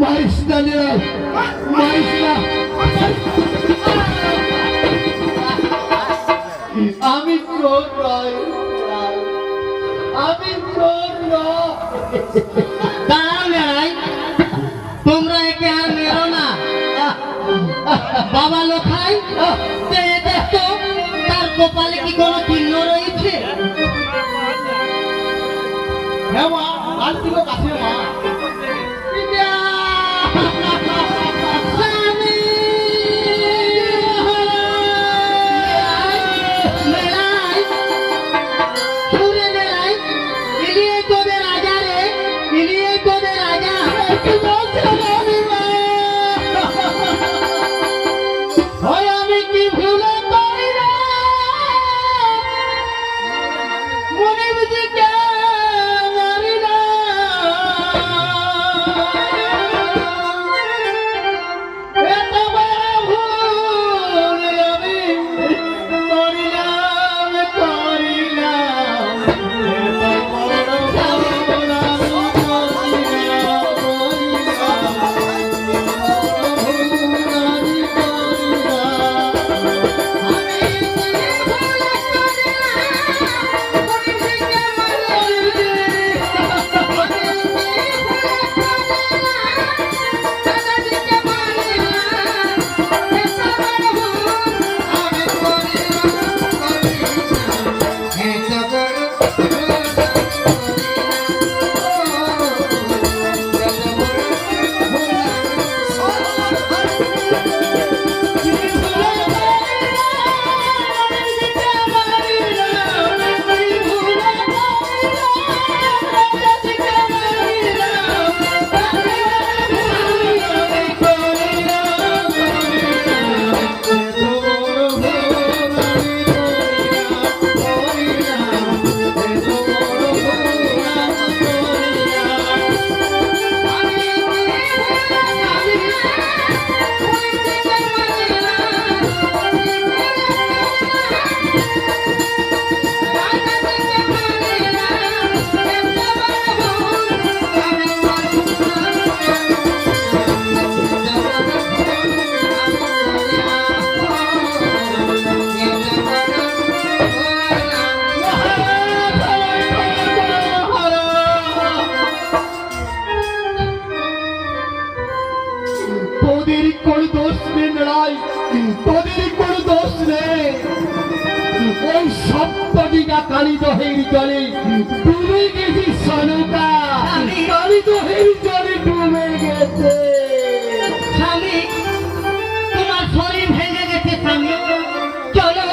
মাইস না মাইস না আমি ক্রোধ আমি ক্রোধ বাবা লোখাই দেখো তার কপালে কি কোনো চিহ্ন রয়েছে? হ্যাঁ মা আর ছিল কাছে মা। ওই এই কালী কালীদহের জলে ডুবে গেছি সনুকা কালীদহের জলে ডুবে গেছে। স্বামী তোমার ভেঙে গেছে চলো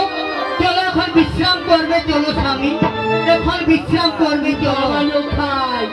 চলো এখন বিশ্রাম করবে চলো স্বামী। এখন বিশ্রাম করবে চলো। খাই।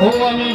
ও আমি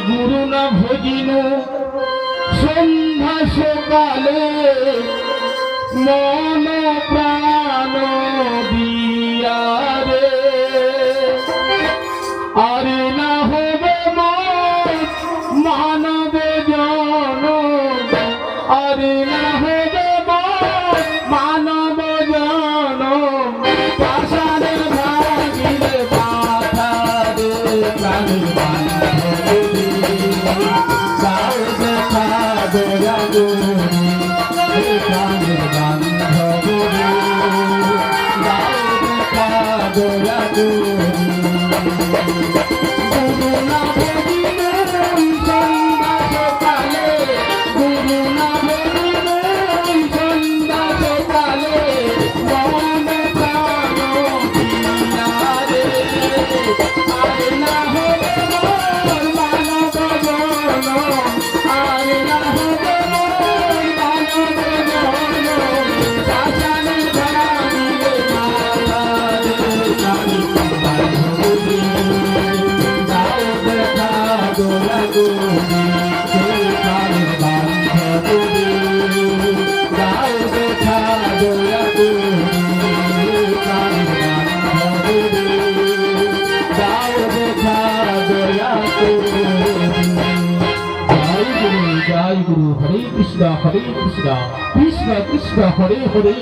হরে কৃষ্ণ কৃষ্ণ কৃষ্ণ হরে হরে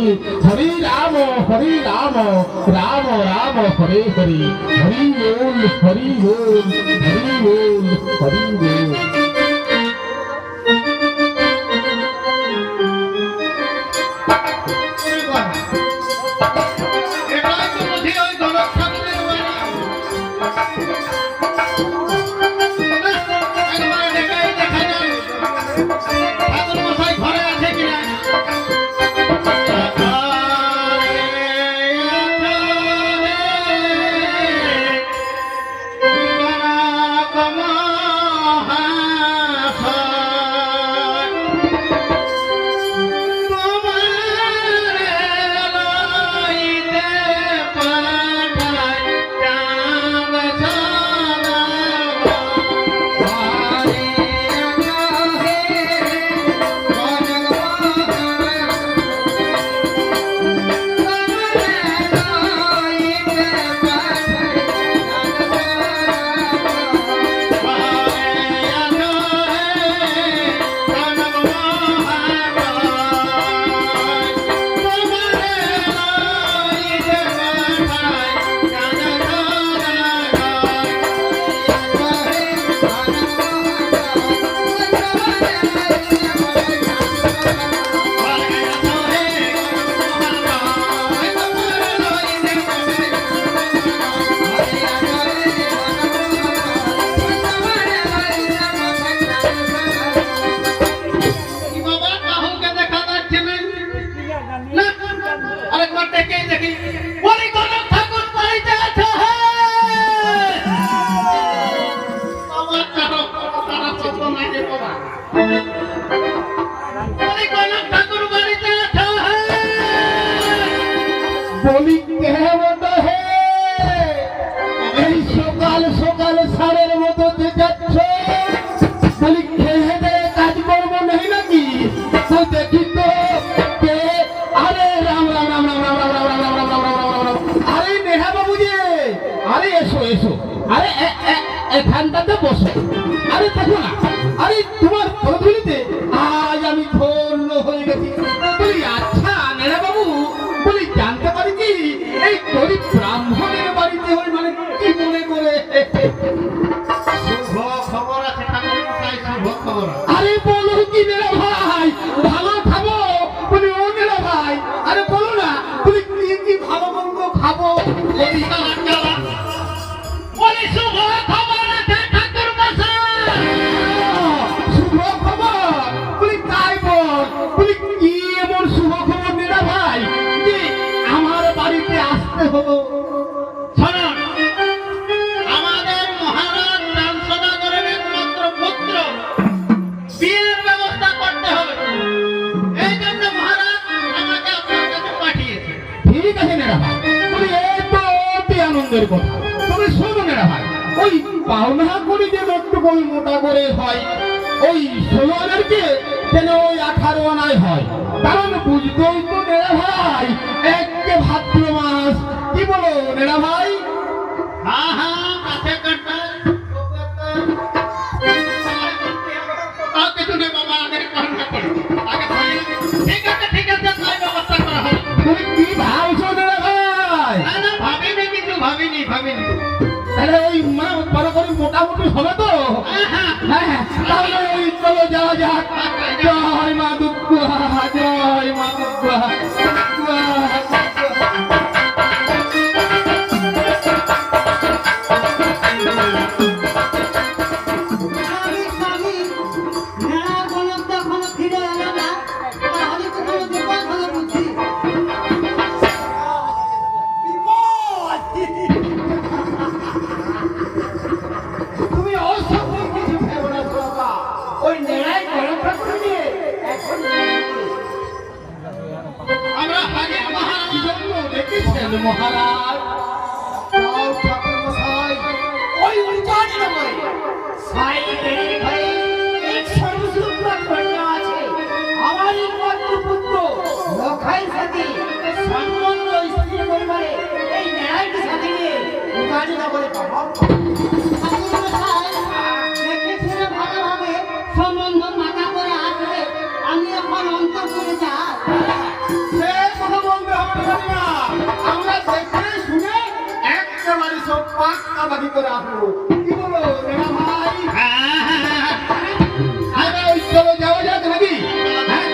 হরে রাম হরে রাম রাম রাম হরে হরে হরি ওম হরি ওম হরি ওম হরি ওম আনন্দের কথা তবে শোনো শোনেন ভাই ওই পাওনা করি যে রক্তকল মোটা করে হয়, ওই ষোলো আনারকে যেন ওই আঠারো আনায় হয়। কারণ বুঝতেই তো নেড়া ভাই, একে ভাদ্র মাস। কি বলো নেড়া ভাই? হ্যাঁ হ্যাঁ কাছে কাটা। তাহলে মা বড় করে মোটামুটি হবে তো? হ্যাঁ, হ্যাঁ। হ্যাঁ, তাহলে চলো যাওয়া যাক। জয় মা দুঃখ করা হলো কি বলো রেখা ভাই? আরে ওই চলো যাওয়া যাক নাকি হ্যাঁ।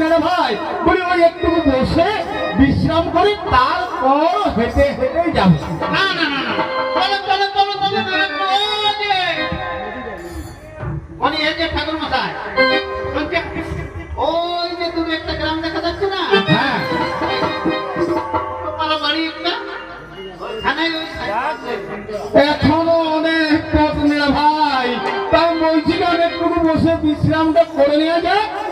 ম্যাডাম ভাই বলি ওই একটু বসে বিশ্রাম করে তারপর হেঁটে হেঁটে যাব। তুমি হ্যাঁ। এখনও অনেক পথ ভাই। তাই মসজিদ একটু বসে বিশ্রামটা করে নেওয়া যায়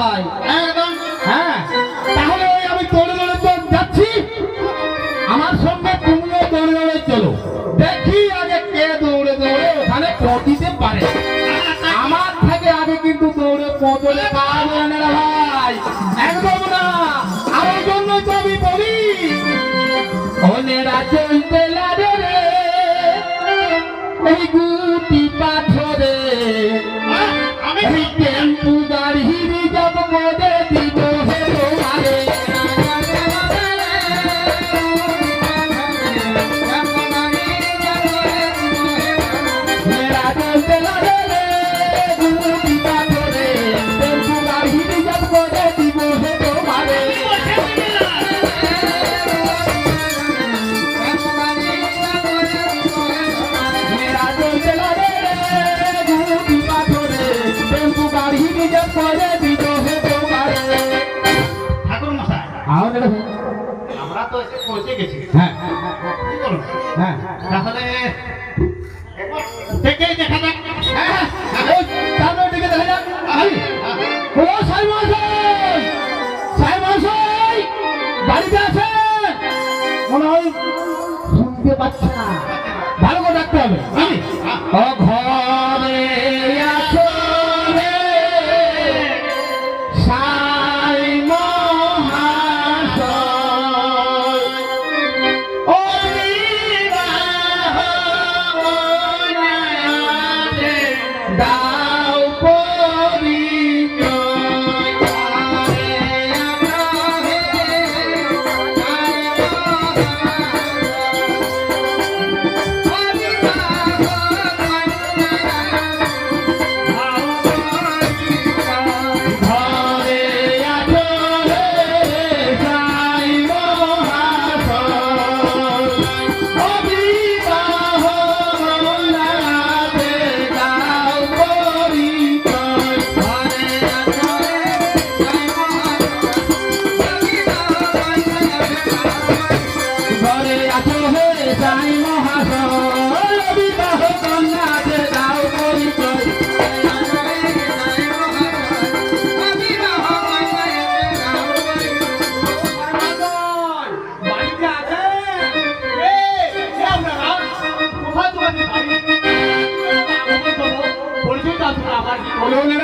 হ্যাঁ ওখানে পৌঁছিতে পারে। আমার থেকে আগে কিন্তু দৌড়ে পৌঁছলে পারবে ভাই। একদম না। আমার জন্য তো আমি বলি চলতে এসে পৌঁছে গেছি হ্যাঁ হ্যাঁ। তাহলে একবার দেখা যাক। হ্যাঁ দেখা যাক। ও সাইমশাই বাড়িতে আছেন মনে হয় শুনতে পাচ্ছে না। ভালো করে ডাকতে হবে। হ্যাঁ, হ্যাঁ। ঘরে।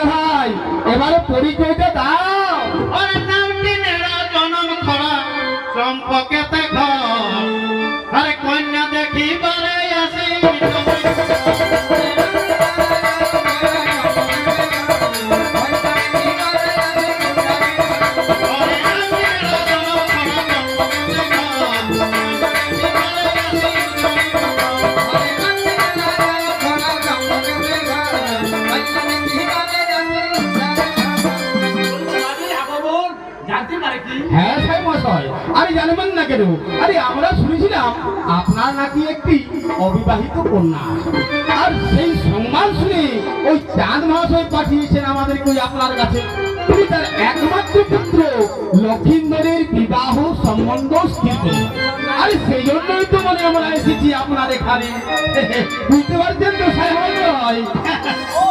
ভাই এবারে পরিচয়টা দাও কেন আরে, আমরা শুনেছিলাম, আপনার নাকি একটি অবিবাহিত কন্যা। আর সেই সংবাদ শুনে ওই চাঁদ মহাশয় পাঠিয়েছেন আমাদেরকে ওই আপনার কাছে। তুমি তার একমাত্র পুত্র লক্ষিন্দরের বিবাহ সম্বন্ধ স্থির করো আরে সেই জন্যই তো মানে আমরা এসেছি আপনার এখানে। বুঝতে পারছেন তো, সাহেব? হয়। ও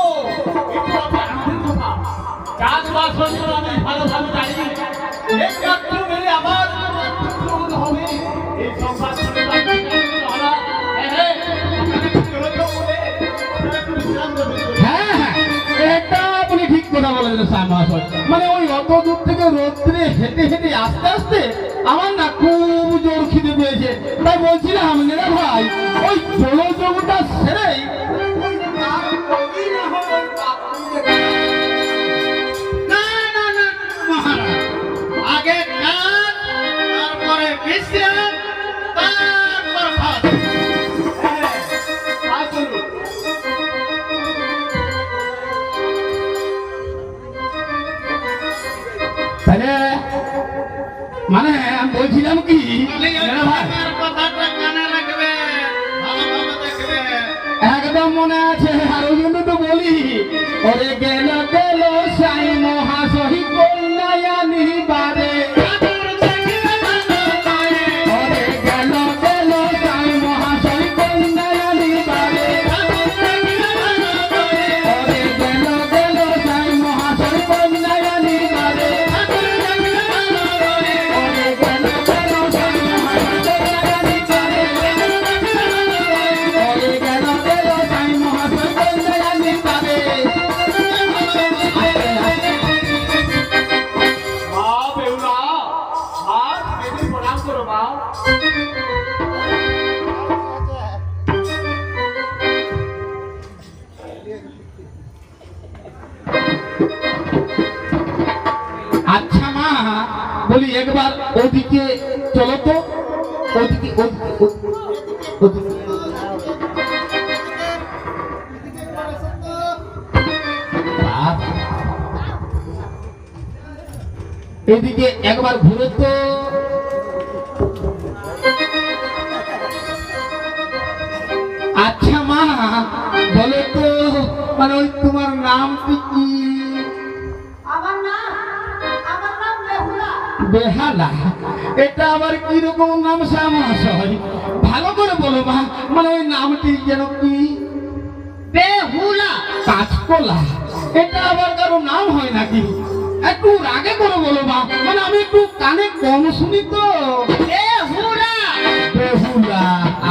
জানি। এই হ্যাঁ হ্যাঁ এটা আপনি মানে ওই অত দূর থেকে রোদ্রে হেঁটে হেঁটে আস্তে আস্তে আমার না খুব জোর খিদে পেয়েছে। তাই বলছিলাম ভাই, ওই জলযোগটা সেরেই এদিকে একবার ঘুরে তো। আচ্ছা মা বলো তো মানে ওই তোমার নামটি কি? আমার নাম আমার নাম বেহুলা। বেহালা। এটা আবার কি রকম নাম শ্যামাশয় ভালো করে বলো মা মানে ওই নামটি যেন কি? বেহুলা। কাঁচকলা এটা আবার কারও নাম হয় নাকি? একটু রাগে করে বলো বা মানে আমি একটু কানে কম শুনি তো।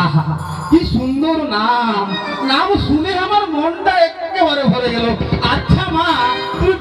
আহা কি সুন্দর নাম। নাম শুনে আমার মনটা একেবারে ভরে গেল। আচ্ছা মা তুমি